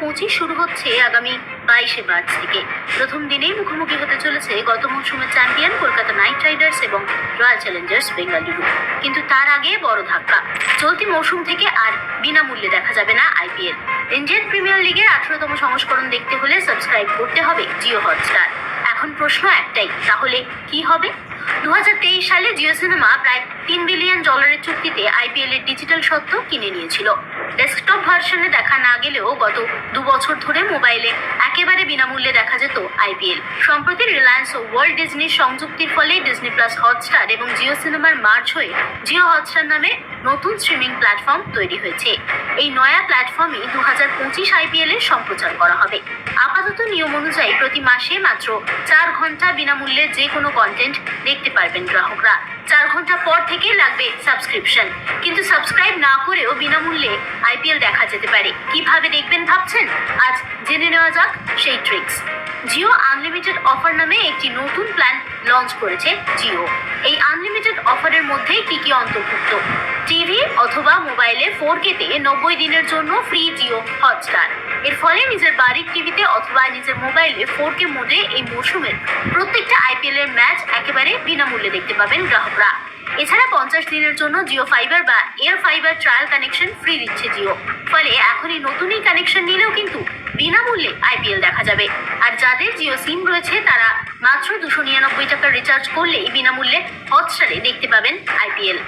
পঁচিশ শুরু হচ্ছে আগামী বাইশে মার্চ থেকে। প্রথম দিনেই মুখোমুখি হতে চলেছে গত মৌসুমের চ্যাম্পিয়ন কলকাতা নাইট রাইডার্স এবং রয়্যাল চ্যালেঞ্জার্স বেঙ্গালুরু কিন্তু তার আগে বড় ধাক্কা। চলতি মৌসুম থেকে আর বিনামূল্যে দেখা যাবে না আইপিএল। ইন্ডিয়ান প্রিমিয়ার লিগের আঠারোতম সংস্করণ দেখতে হলে সাবস্ক্রাইব করতে হবে জিও হটস্টার। এখন প্রশ্ন একটাই, তাহলে কি হবে? দু হাজার তেইশ সালে জিও সিনেমা প্রায় তিন বিলিয়ন ডলারের চুক্তিতে আইপিএল এর ডিজিটাল সত্ত্ব কিনে নিয়েছিল। ডেস্কটপ ভার্সনে দেখা না গেলেও গত দু বছর ধরে মোবাইলে একেবারে বিনামূল্যে দেখা যেত আইপিএল সম্প্রতি রিলায়েন্স ও ওয়ার্ল্ড ডিজনির সংযুক্তির ফলে ডিজনি প্লাস হটস্টার এবং জিও সিনেমার মার্চ হয়ে জিও হটস্টার নামে নতুন স্ট্রিমিং প্ল্যাটফর্ম তৈরি হয়েছে। এই নয়া প্ল্যাটফর্মে দু হাজার পঁচিশ আইপিএল এর সম্প্রচার করা হবে। আপাতত নিয়ম অনুযায়ী প্রতি মাসে মাত্র চার ঘণ্টা বিনামূল্যে যে কোনো কন্টেন্ট দেখতে পারবেন গ্রাহকরা। চার ঘণ্টা পর থেকে লাগবে সাবস্ক্রিপশন কিন্তু সাবস্ক্রাইব না করেও বিনামূল্যে আইপিএল দেখা যেতে পারে। কীভাবে দেখবেন ভাবছেন? আজ জেনে নেওয়া যাক সেই ট্রিক্স জিও আনলিমিটেড অফার নামে একটি নতুন প্ল্যান লঞ্চ করেছে জিও। এই আনলিমিটেড অফারের মধ্যে কি কি অন্তর্ভুক্ত? টিভি অথবা মোবাইলে ফোর কেতে নব্বই দিনের জন্য ফ্রি জিও হটস্টার। এর ফলে নিজের বাড়ির টিভিতে অথবা নিজের মোবাইলে ফোর কে মোডে এই মৌসুমের প্রত্যেকটা আইপিএল এর ম্যাচ একেবারে বিনামূল্যে দেখতে পাবেন গ্রাহকরা। এছাড়া পঞ্চাশ দিনের জন্য জিও ফাইবার বা air fiber trial connection free দিচ্ছে জিও। ফলে এখনই নতুন এই কানেকশন নিলেও কিন্তু বিনামূল্যে আইপিএল দেখা যাবে। আর যাদের জিও সিম রয়েছে, তারা মাত্র দুশো নিরানব্বই টাকার রিচার্জ করলেই বিনামূল্যে হটস্টারে দেখতে পাবেন আইপিএল